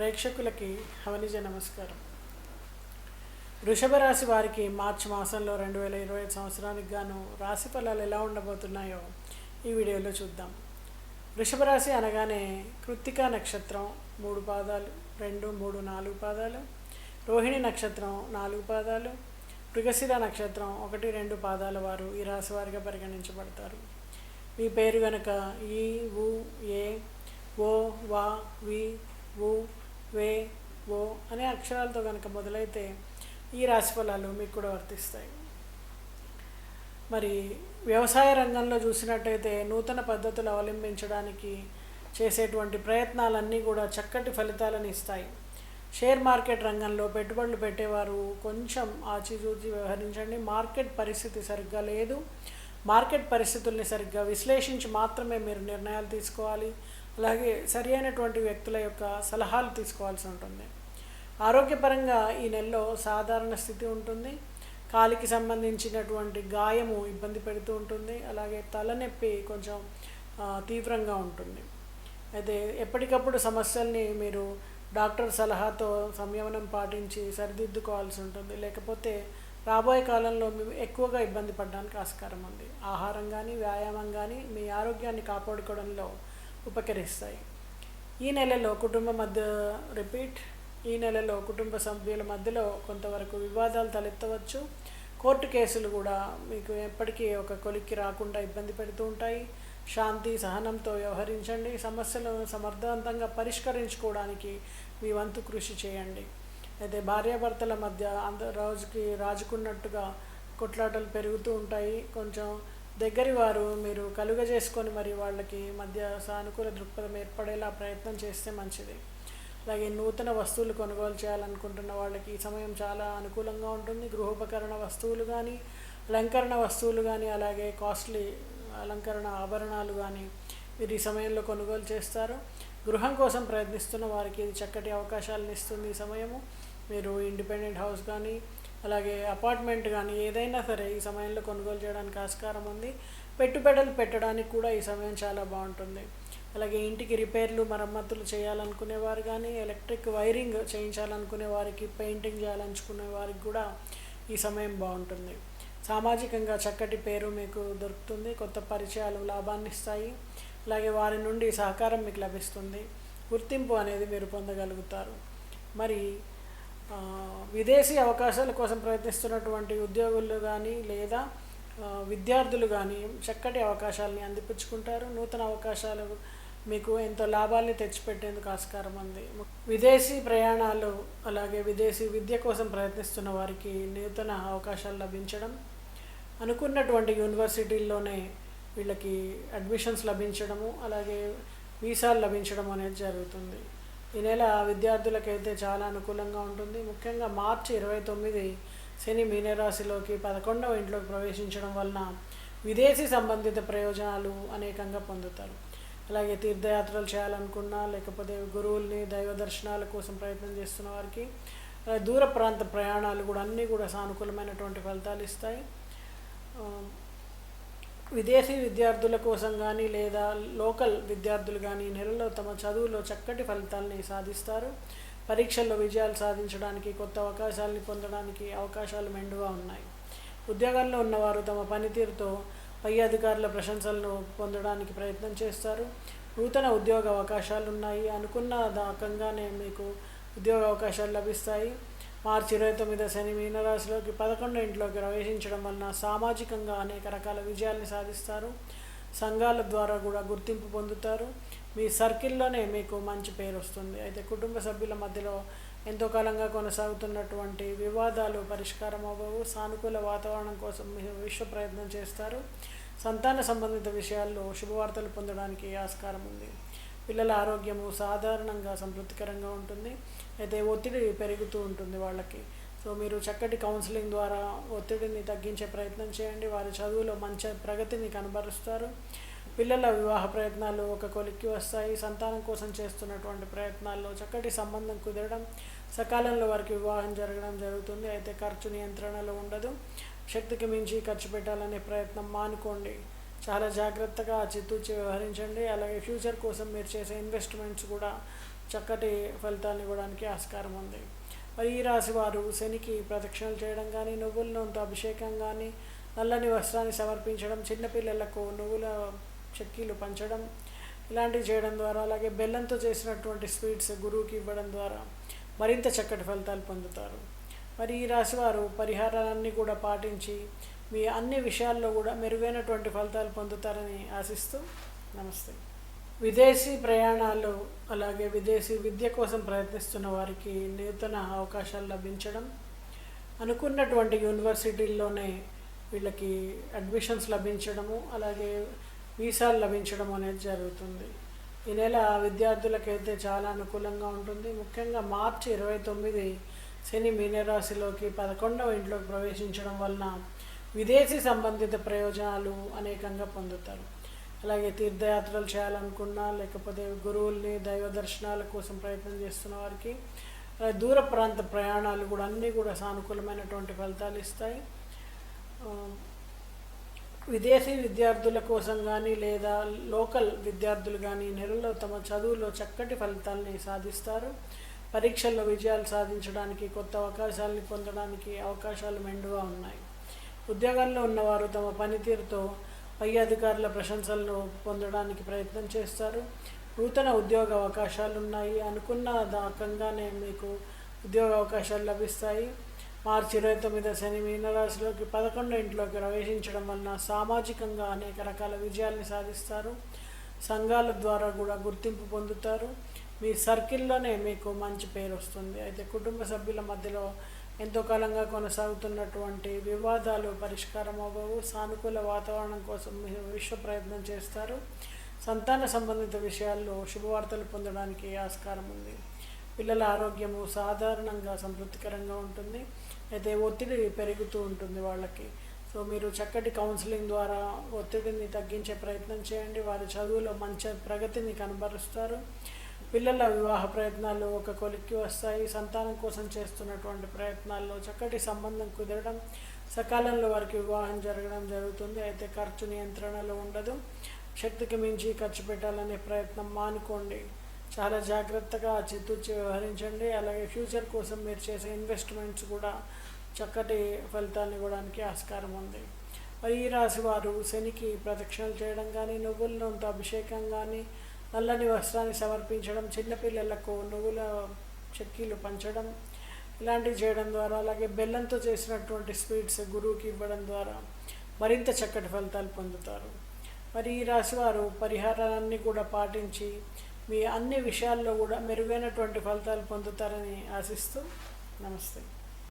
ప్రేక్షకులకి హవనిజ నమస్కారం. వృషభ రాశి వారికి మార్చి మాసంలో రెండు వేల ఇరవై ఐదు సంవత్సరానికి గాను రాశి ఫలాలు ఎలా ఉండబోతున్నాయో ఈ వీడియోలో చూద్దాం. వృషభ రాశి అనగానే కృత్తికా నక్షత్రం మూడు పాదాలు రెండు మూడు నాలుగు పాదాలు రోహిణి నక్షత్రం నాలుగు పాదాలు మృగశిర నక్షత్రం ఒకటి రెండు పాదాల వారు ఈ రాశి వారిగా పరిగణించబడతారు. మీ పేరు గనక ఈ ఉ ఏ ఓ వా వి ఉ వే ఓ అనే అక్షరాలతో కనుక మొదలైతే ఈ రాశి ఫలాలు మీకు కూడా వర్తిస్తాయి. మరి వ్యవసాయ రంగంలో చూసినట్టయితే నూతన పద్ధతులు అవలంబించడానికి చేసేటువంటి ప్రయత్నాలన్నీ కూడా చక్కటి ఫలితాలను ఇస్తాయి. షేర్ మార్కెట్ రంగంలో పెట్టుబడులు పెట్టేవారు కొంచెం ఆచిచూచి వ్యవహరించండి. మార్కెట్ పరిస్థితి సరిగ్గా లేదు. మార్కెట్ పరిస్థితుల్ని సరిగ్గా విశ్లేషించి మాత్రమే మీరు నిర్ణయాలు తీసుకోవాలి. అలాగే సరి అయినటువంటి వ్యక్తుల యొక్క సలహాలు తీసుకోవాల్సి ఉంటుంది. ఆరోగ్యపరంగా ఈ నెలలో సాధారణ స్థితి ఉంటుంది. కాలికి సంబంధించినటువంటి గాయము ఇబ్బంది పెడుతూ ఉంటుంది. అలాగే తలనొప్పి కొంచెం తీవ్రంగా ఉంటుంది. అయితే ఎప్పటికప్పుడు సమస్యల్ని మీరు డాక్టర్ సలహాతో సంయమనం పాటించి సరిదిద్దుకోవాల్సి ఉంటుంది. లేకపోతే రాబోయే కాలంలో మేము ఎక్కువగా ఇబ్బంది పడడానికి ఆస్కారం ఉంది. ఆహారం కానీ వ్యాయామం కానీ మీ ఆరోగ్యాన్ని కాపాడుకోవడంలో ఉపకరిస్తాయి. ఈ నెలలో కుటుంబ మధ్య రిపీట్ ఈ నెలలో కుటుంబ సభ్యుల మధ్యలో కొంతవరకు వివాదాలు తలెత్తవచ్చు. కోర్టు కేసులు కూడా మీకు ఎప్పటికీ ఒక కొలిక్కి రాకుండా ఇబ్బంది పెడుతూ ఉంటాయి. శాంతి సహనంతో వ్యవహరించండి. సమస్యలను సమర్థవంతంగా పరిష్కరించుకోవడానికి మీ వంతు కృషి చేయండి. అయితే భార్యాభర్తల మధ్య అంత రోజుకి రాజుకున్నట్టుగా కొట్లాటలు పెరుగుతూ ఉంటాయి. కొంచెం దగ్గరి వారు మీరు కలుగజేసుకొని మరి వాళ్ళకి మధ్య సానుకూల దృక్పథం ఏర్పడేలా ప్రయత్నం చేస్తే మంచిది. అలాగే నూతన వస్తువులు కొనుగోలు చేయాలనుకుంటున్న వాళ్ళకి ఈ సమయం చాలా అనుకూలంగా ఉంటుంది. గృహోపకరణ వస్తువులు కానీ అలంకరణ వస్తువులు కానీ అలాగే కాస్ట్లీ అలంకరణ ఆభరణాలు కానీ మీరు ఈ సమయంలో కొనుగోలు చేస్తారు. గృహం కోసం ప్రయత్నిస్తున్న వారికి ఇది చక్కటి అవకాశాలను ఇస్తుంది ఈ సమయము. మీరు ఇండిపెండెంట్ హౌస్ కానీ అలాగే అపార్ట్మెంట్ కానీ ఏదైనా సరే ఈ సమయంలో కొనుగోలు చేయడానికి ఆస్కారం ఉంది. పెట్టుబడులు పెట్టడానికి కూడా ఈ సమయం చాలా బాగుంటుంది. అలాగే ఇంటికి రిపేర్లు మరమ్మతులు చేయాలనుకునే వారు కానీ ఎలక్ట్రిక్ వైరింగ్ చేయించాలనుకునే వారికి పెయింటింగ్ చేయాలనుకునే వారికి కూడా ఈ సమయం బాగుంటుంది. సామాజికంగా చక్కటి పేరు మీకు దొరుకుతుంది కొత్త పరిచయాలు లాభాన్ని ఇస్తాయి. అలాగే వారి నుండి సహకారం మీకు లభిస్తుంది. గుర్తింపు అనేది మీరు పొందగలుగుతారు. మరి విదేశీ అవకాశాల కోసం ప్రయత్నిస్తున్నటువంటి ఉద్యోగులు కానీ లేదా విద్యార్థులు కానీ చక్కటి అవకాశాలని అందిపుచ్చుకుంటారు. నూతన అవకాశాలు మీకు ఎంతో లాభాల్ని తెచ్చిపెట్టేందుకు ఆస్కారం ఉంది. విదేశీ ప్రయాణాలు అలాగే విదేశీ విద్య కోసం ప్రయత్నిస్తున్న వారికి నూతన అవకాశాలు లభించడం అనుకున్నటువంటి యూనివర్సిటీల్లోనే వీళ్ళకి అడ్మిషన్స్ లభించడము అలాగే వీసాలు లభించడం అనేది జరుగుతుంది. ఈ నెల విద్యార్థులకైతే చాలా అనుకూలంగా ఉంటుంది. ముఖ్యంగా మార్చి ఇరవై తొమ్మిది శని మీనరాశిలోకి పదకొండవ ఇంట్లోకి ప్రవేశించడం వలన విదేశీ సంబంధిత ప్రయోజనాలు అనేకంగా పొందుతారు. అలాగే తీర్థయాత్రలు చేయాలనుకున్నా లేకపోతే గురువుల్ని దైవ దర్శనాల కోసం ప్రయత్నం చేస్తున్న వారికి దూర ప్రాంత ప్రయాణాలు కూడా అన్నీ కూడా సానుకూలమైనటువంటి ఫలితాలు ఇస్తాయి. విదేశీ విద్యార్థుల కోసం కానీ లేదా లోకల్ విద్యార్థులు కానీ నెలలో తమ చదువులో చక్కటి ఫలితాలని సాధిస్తారు. పరీక్షల్లో విజయాలు సాధించడానికి కొత్త అవకాశాలని పొందడానికి అవకాశాలు మెండుగా ఉన్నాయి. ఉద్యోగాల్లో ఉన్నవారు తమ పనితీరుతో పై అధికారుల ప్రశంసలను పొందడానికి ప్రయత్నం చేస్తారు. నూతన ఉద్యోగ అవకాశాలు ఉన్నాయి అనుకున్న దాకంగానే మీకు ఉద్యోగ అవకాశాలు లభిస్తాయి. మార్చి ఇరవై తొమ్మిదో శని మీనరాశిలోకి పదకొండో ఇంట్లోకి ప్రవేశించడం వలన సామాజికంగా అనేక రకాల విజయాల్ని సాధిస్తారు. సంఘాల ద్వారా కూడా గుర్తింపు పొందుతారు. మీ సర్కిల్లోనే మీకు మంచి పేరు వస్తుంది. అయితే కుటుంబ సభ్యుల మధ్యలో ఎంతో కాలంగా కొనసాగుతున్నటువంటి వివాదాలు పరిష్కారం అవ్వవు. సానుకూల వాతావరణం కోసం విశ్వ ప్రయత్నం చేస్తారు. సంతాన సంబంధిత విషయాల్లో శుభవార్తలు పొందడానికి ఆస్కారం ఉంది. పిల్లల ఆరోగ్యము సాధారణంగా సంతృప్తికరంగా ఉంటుంది. అయితే ఒత్తిడి పెరుగుతూ ఉంటుంది వాళ్ళకి. సో మీరు చక్కటి కౌన్సిలింగ్ ద్వారా ఒత్తిడిని తగ్గించే ప్రయత్నం చేయండి. వారి చదువులో మంచి ప్రగతిని కనబరుస్తారు. పిల్లల వివాహ ప్రయత్నాలు ఒక కొలిక్కి వస్తాయి. సంతానం కోసం చేస్తున్నటువంటి ప్రయత్నాల్లో చక్కటి సంబంధం కుదరడం సకాలంలో వారికి వివాహం జరగడం జరుగుతుంది. అయితే ఖర్చు నియంత్రణలో ఉండదు. శక్తికి మించి ఖర్చు పెట్టాలనే ప్రయత్నం మానుకోండి. చాలా జాగ్రత్తగా చిత్తూచి వ్యవహరించండి. అలాగే ఫ్యూచర్ కోసం మీరు చేసే ఇన్వెస్ట్మెంట్స్ కూడా చక్కటి ఫలితాన్ని ఇవ్వడానికి ఆస్కారం ఉంది. మరి ఈ రాశి వారు శనికి ప్రదక్షిణలు చేయడం కానీ నువ్వుల నూనెతో అభిషేకం కానీ నల్లని వస్త్రాన్ని సమర్పించడం చిన్నపిల్లలకు నువ్వుల చెక్కీలు పంచడం ఇలాంటివి చేయడం ద్వారా అలాగే బెల్లంతో చేసినటువంటి స్వీట్స్ గురువుకి ఇవ్వడం ద్వారా మరింత చక్కటి ఫలితాలు పొందుతారు. మరి ఈ రాశి వారు పరిహారాలన్నీ కూడా పాటించి మీ అన్ని విషయాల్లో కూడా మెరుగైనటువంటి ఫలితాలు పొందుతారని ఆశిస్తూ నమస్తే. విదేశీ ప్రయాణాలు అలాగే విదేశీ విద్య కోసం ప్రయత్నిస్తున్న వారికి నూతన అవకాశాలు లభించడం అనుకున్నటువంటి యూనివర్సిటీల్లోనే వీళ్ళకి అడ్మిషన్స్ లభించడము అలాగే వీసాలు లభించడం అనేది జరుగుతుంది. ఈ నెల విద్యార్థులకైతే చాలా అనుకూలంగా ఉంటుంది. ముఖ్యంగా మార్చి ఇరవై తొమ్మిది శని మీనరాశిలోకి పదకొండవ ఇంట్లోకి ప్రవేశించడం వలన విదేశీ సంబంధిత ప్రయోజనాలు అనేకంగా పొందుతారు. అలాగే తీర్థయాత్రలు చేయాలనుకున్నా లేకపోతే గురువుల్ని దైవ దర్శనాల కోసం ప్రయత్నం చేస్తున్న వారికి అలాగే దూర ప్రాంత ప్రయాణాలు కూడా అన్నీ కూడా సానుకూలమైనటువంటి ఫలితాలు ఇస్తాయి. విదేశీ విద్యార్థుల కోసం కానీ లేదా లోకల్ విద్యార్థులు కానీ నెలలో తమ చదువులో చక్కటి ఫలితాలని సాధిస్తారు. పరీక్షల్లో విజయాలు సాధించడానికి కొత్త అవకాశాలని పొందడానికి అవకాశాలు మెండుగా ఉన్నాయి. ఉద్యోగాల్లో ఉన్నవారు తమ పనితీరుతో పై అధికారుల ప్రశంసలను పొందడానికి ప్రయత్నం చేస్తారు. నూతన ఉద్యోగ అవకాశాలు ఉన్నాయి అనుకున్న దాకంగానే మీకు ఉద్యోగ అవకాశాలు లభిస్తాయి. మార్చి ఇరవై తొమ్మిదో శని మీనరాశిలోకి పదకొండు ఇంట్లోకి ప్రవేశించడం వలన సామాజికంగా అనేక రకాల విజయాల్ని సాధిస్తారు. సంఘాల ద్వారా కూడా గుర్తింపు పొందుతారు. మీ సర్కిల్లోనే మీకు మంచి పేరు వస్తుంది. అయితే కుటుంబ సభ్యుల మధ్యలో ఎంతో కాలంగా కొనసాగుతున్నటువంటి వివాదాలు పరిష్కారం అవ్వవు సానుకూల వాతావరణం కోసం విశ్వ ప్రయత్నం చేస్తారు. సంతాన సంబంధిత విషయాల్లో శుభవార్తలు పొందడానికి ఆస్కారం ఉంది. పిల్లల ఆరోగ్యము సాధారణంగా సంతృప్తికరంగా ఉంటుంది. అయితే ఒత్తిడి పెరుగుతూ ఉంటుంది వాళ్ళకి. సో మీరు చక్కటి కౌన్సిలింగ్ ద్వారా ఒత్తిడిని తగ్గించే ప్రయత్నం చేయండి. వారి చదువులో మంచి ప్రగతిని కనబరుస్తారు. పిల్లల వివాహ ప్రయత్నాలు ఒక కొలిక్కి వస్తాయి. సంతానం కోసం చేస్తున్నటువంటి ప్రయత్నాల్లో చక్కటి సంబంధం కుదరడం సకాలంలో వారికి వివాహం జరగడం జరుగుతుంది. అయితే ఖర్చు నియంత్రణలో ఉండదు. శక్తికి మించి ఖర్చు పెట్టాలనే ప్రయత్నం మానుకోండి. చాలా జాగ్రత్తగా చిత్తూచి వ్యవహరించండి. అలాగే ఫ్యూచర్ కోసం మీరు చేసే ఇన్వెస్ట్మెంట్స్ కూడా చక్కటి ఫలితాన్ని ఇవ్వడానికి ఆస్కారం ఉంది. మరి ఈ రాశి వారు శనికి ప్రదక్షిణలు చేయడం కానీ నువ్వుల నూనెతో అభిషేకం కానీ నల్లని వస్త్రాన్ని సమర్పించడం చిన్నపిల్లలకు నువ్వుల చెక్కీలు పంచడం ఇలాంటివి చేయడం ద్వారా అలాగే బెల్లంతో చేసినటువంటి స్వీట్స్ గురువుకి ఇవ్వడం ద్వారా మరింత చక్కటి ఫలితాలు పొందుతారు. మరి ఈ రాశి వారు పరిహారాలన్నీ కూడా పాటించి మీ అన్ని విషయాల్లో కూడా మెరుగైనటువంటి ఫలితాలు పొందుతారని ఆశిస్తూ నమస్తే.